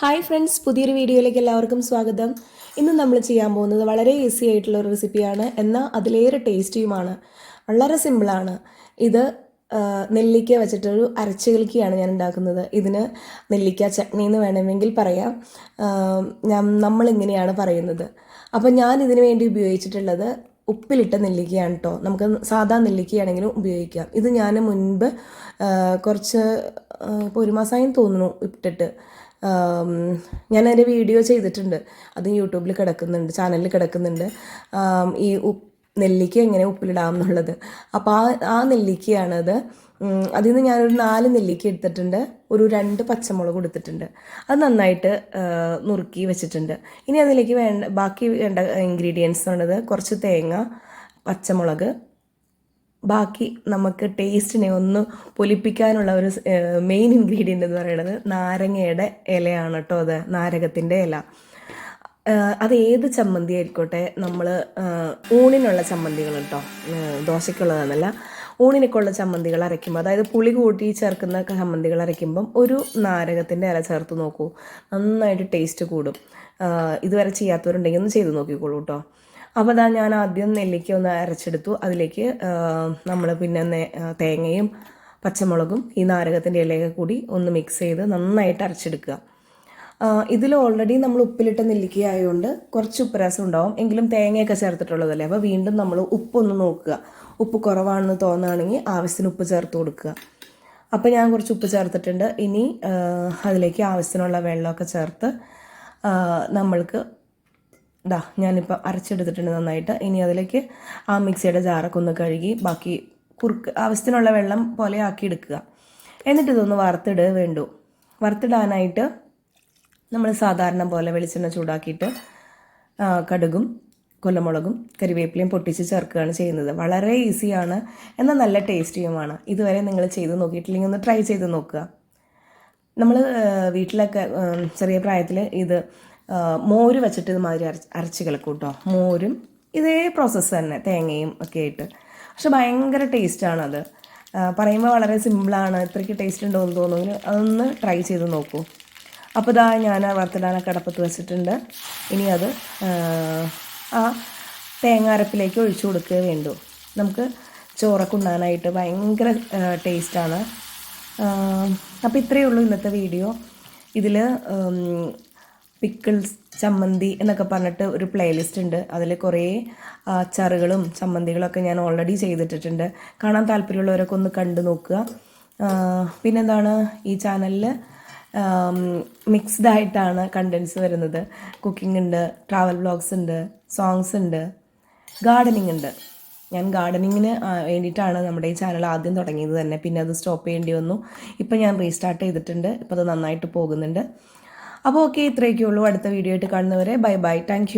Hi friends പുതിയൊരു വീഡിയോയിലേക്ക് എല്ലാവർക്കും സ്വാഗതം. ഇന്ന് നമ്മൾ ചെയ്യാൻ പോകുന്നത് വളരെ ഈസി ആയിട്ടുള്ള ഒരു റെസിപ്പിയാണ് എന്നാൽ അതിലേറെ ടേസ്റ്റിയുമാണ് വളരെ സിമ്പിളാണ് ഇത് നെല്ലിക്ക വെച്ചിട്ടൊരു അരച്ചുകലിക്കയാണ് ഞാൻ ഉണ്ടാക്കുന്നത്. ഇതിന് നെല്ലിക്ക ചട്നി എന്ന് വേണമെങ്കിൽ പറയാം. ഞാൻ നമ്മളിങ്ങനെയാണ് പറയുന്നത്. അപ്പോൾ ഞാൻ ഇതിന് വേണ്ടി ഉപയോഗിച്ചിട്ടുള്ളത് ഉപ്പിലിട്ട നെല്ലിക്കയാണ് കേട്ടോ നമുക്ക് സാധാ നെല്ലിക്കയാണെങ്കിലും ഉപയോഗിക്കാം. ഇത് ഞാൻ മുൻപ് കുറച്ച് ഇപ്പോൾ ഒരു മാസമായും തോന്നുന്നു ഇട്ടിട്ട്. ഞാൻ അതിന്റെ വീഡിയോ ചെയ്തിട്ടുണ്ട്. അത് യൂട്യൂബിൽ കിടക്കുന്നുണ്ട് ചാനലിൽ കിടക്കുന്നുണ്ട്. ഈ നെല്ലിക്ക എങ്ങനെ ഉപ്പിലിടാം എന്നുള്ളത് അപ്പോൾ ആ ആ നെല്ലിക്കയാണത്. അതിൽ നിന്ന് ഞാനൊരു നാല് നെല്ലിക്ക എടുത്തിട്ടുണ്ട്. ഒരു രണ്ട് പച്ചമുളക് കൊടുത്തിട്ടുണ്ട്. അത് നന്നായിട്ട് നുറുക്കി വെച്ചിട്ടുണ്ട്. ഇനി അതിലേക്ക് വേണ്ട ബാക്കി വേണ്ട ഇൻഗ്രീഡിയൻസ് എന്നുള്ളത് കുറച്ച് തേങ്ങ പച്ചമുളക് ബാക്കി നമുക്ക് ടേസ്റ്റിനെ ഒന്ന് പൊലിപ്പിക്കാനുള്ള ഒരു മെയിൻ ഇൻഗ്രീഡിയന്റ് എന്ന് പറയുന്നത് നാരങ്ങയുടെ ഇലയാണ് കേട്ടോ അത് നാരകത്തിന്റെ ഇല. അത് ഏത് ചമ്മന്തി ആയിക്കോട്ടെ നമ്മൾ ഊണിനുള്ള ചമ്മന്തികൾ കേട്ടോ ദോശയ്ക്കുള്ളതെന്നല്ല. ഊണിനൊക്കെ ഉള്ള ചമ്മന്തികൾ അരയ്ക്കുമ്പോൾ അതായത് പുളി കൂട്ടി ചേർക്കുന്ന ചമ്മന്തികൾ അരയ്ക്കുമ്പം ഒരു നാരകത്തിന്റെ ഇല ചേർത്ത് നോക്കൂ. നന്നായിട്ട് ടേസ്റ്റ് കൂടും. ഇതുവരെ ചെയ്യാത്തവരുണ്ടെങ്കിൽ ഒന്ന് ചെയ്ത് നോക്കിക്കോളൂ കേട്ടോ അപ്പോൾ അതാ ഞാൻ ആദ്യം നെല്ലിക്ക ഒന്ന് അരച്ചെടുത്തു. അതിലേക്ക് നമ്മൾ പിന്നെ തേങ്ങയും പച്ചമുളകും ഈ നാരകത്തിന്റെ ഇലയൊക്കെ കൂടി ഒന്ന് മിക്സ് ചെയ്ത് നന്നായിട്ട് അരച്ചെടുക്കുക. ഇതിൽ ഓൾറെഡി നമ്മൾ ഉപ്പിലിട്ട നെല്ലിക്ക ആയതുകൊണ്ട് കുറച്ച് ഉപ്പുരസം ഉണ്ടാവും. എങ്കിലും തേങ്ങയൊക്കെ ചേർത്തിട്ടുള്ളതല്ലേ? അപ്പോൾ വീണ്ടും നമ്മൾ ഉപ്പൊന്ന് നോക്കുക. ഉപ്പ് കുറവാണെന്ന് തോന്നുകയാണെങ്കിൽ ആവശ്യത്തിന് ഉപ്പ് ചേർത്ത് കൊടുക്കുക. അപ്പോൾ ഞാൻ കുറച്ച് ഉപ്പ് ചേർത്തിട്ടുണ്ട്. ഇനി അതിലേക്ക് ആവശ്യത്തിനുള്ള വെള്ളമൊക്കെ ചേർത്ത് നമ്മൾക്ക് ഇതാ ഞാനിപ്പോൾ അരച്ചെടുത്തിട്ടുണ്ട് നന്നായിട്ട്. ഇനി അതിലേക്ക് ആ മിക്സിയുടെ ജാറൊക്കെ ഒന്ന് കഴുകി ബാക്കി കുറുക്ക് ആവശ്യത്തിനുള്ള വെള്ളം പോലെ ആക്കി എടുക്കുക. എന്നിട്ട് ഇതൊന്ന് വറുത്തിടുക വേണ്ടു. വറുത്തിടാനായിട്ട് നമ്മൾ സാധാരണ പോലെ വെളിച്ചെണ്ണ ചൂടാക്കിയിട്ട് കടുകും കൊല്ലമുളകും കരിവേപ്പിലയും പൊട്ടിച്ച് ചേർക്കുകയാണ് ചെയ്യുന്നത്. വളരെ ഈസിയാണ്. എന്നാൽ നല്ല ടേസ്റ്റിയുമാണ്. ഇതുവരെ നിങ്ങൾ ചെയ്ത് നോക്കിയിട്ടില്ലെങ്കിൽ ഒന്ന് ട്രൈ ചെയ്ത് നോക്കുക. നമ്മൾ വീട്ടിലൊക്കെ ചെറിയ പ്രായത്തിൽ ഇത് മോര് വെച്ചിട്ട് ഇതുമാതിരി അരച്ച് അരച്ച് കിളക്കും കേട്ടോ മോരും ഇതേ പ്രോസസ്സ് തന്നെ തേങ്ങയും ഒക്കെ ആയിട്ട് പക്ഷെ ഭയങ്കര അത് പറയുമ്പോൾ വളരെ സിമ്പിളാണ് ഇത്രയ്ക്ക് ടേസ്റ്റ് ഉണ്ടോ എന്ന് തോന്നുന്നു. അതൊന്ന് ട്രൈ ചെയ്ത് നോക്കൂ. അപ്പോൾ ഇതാ ഞാൻ ആ വറുത്തിടാനൊക്കെ അടപ്പത്ത് വെച്ചിട്ടുണ്ട്. ഇനി അത് ആ, തേങ്ങ അരപ്പിലേക്ക് ഒഴിച്ചു കൊടുക്കുക വേണ്ടു. നമുക്ക് ചോറൊക്കെ ഉണ്ണാനായിട്ട് ഭയങ്കര ടേസ്റ്റാണ് അപ്പോൾ ഇത്രയേ ഉള്ളൂ ഇന്നത്തെ വീഡിയോ. ഇതിൽ പിക്കിൾസ് ചമ്മന്തി എന്നൊക്കെ പറഞ്ഞിട്ട് ഒരു പ്ലേലിസ്റ്റ് ഉണ്ട്. അതിൽ കുറേ അച്ചാറുകളും ചമ്മന്തികളൊക്കെ ഞാൻ ഓൾറെഡി ചെയ്തിട്ടിട്ടുണ്ട്. കാണാൻ താല്പര്യമുള്ളവരൊക്കെ ഒന്ന് കണ്ടു നോക്കുക. പിന്നെന്താണ്? ഈ ചാനലിൽ മിക്സ്ഡ് ആയിട്ടാണ് കണ്ടൻസ് വരുന്നത്. കുക്കിംഗ് ഉണ്ട് ട്രാവൽ വ്ളോഗ്സ് ഉണ്ട് സോങ്സ് ഉണ്ട് ഗാർഡനിങ് ഉണ്ട്. ഞാൻ ഗാർഡനിങ്ങിന് വേണ്ടിയിട്ടാണ് നമ്മുടെ ഈ ചാനൽ ആദ്യം തുടങ്ങിയത് തന്നെ. പിന്നെ അത് സ്റ്റോപ്പ് ചെയ്യേണ്ടി വന്നു. ഇപ്പം ഞാൻ റീസ്റ്റാർട്ട് ചെയ്തിട്ടുണ്ട്. ഇപ്പം അത് നന്നായിട്ട് പോകുന്നുണ്ട്. അപ്പോൾ ഓക്കെ ഇത്രയൊക്കെ ഉള്ളൂ അടുത്ത വീഡിയോ ആയിട്ട് കാണുന്നവരെ. Bye bye thank